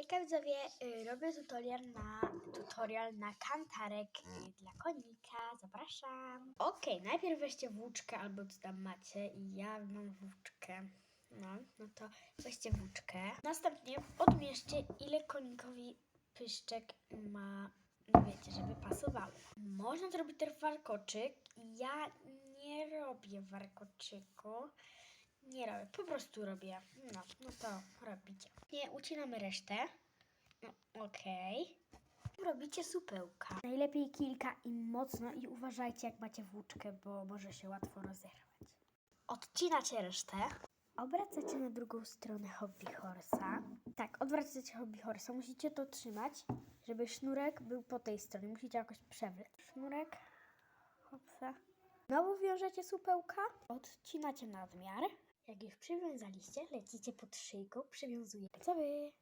Hejka widzowie, y, robię tutorial na, tutorial na kantarek y, dla konika, zapraszam. Okej, najpierw weźcie włóczkę albo co tam macie i ja mam włóczkę. No, no to weźcie włóczkę. Następnie odmierzcie ile konikowi pyszczek ma, no wiecie, żeby pasowało. Można zrobić też warkoczyk. Ja nie robię warkoczyku. Nie robię, po prostu robię. No, no to robicie. Nie, ucinamy resztę. No, okej. Robicie supełka. Najlepiej kilka i mocno i uważajcie jak macie włóczkę, bo może się łatwo rozerwać. Odcinacie resztę. Obracacie na drugą stronę hobby horsa. Tak, odwracacie hobby horsa. Musicie to trzymać, żeby sznurek był po tej stronie. Musicie jakoś przewlec. Sznurek. Hopsa. Znowu wiążecie supełka. Odcinacie nadmiar. Jak już przywiązaliście, lecicie pod szyjką, przywiązujecie. Co wy?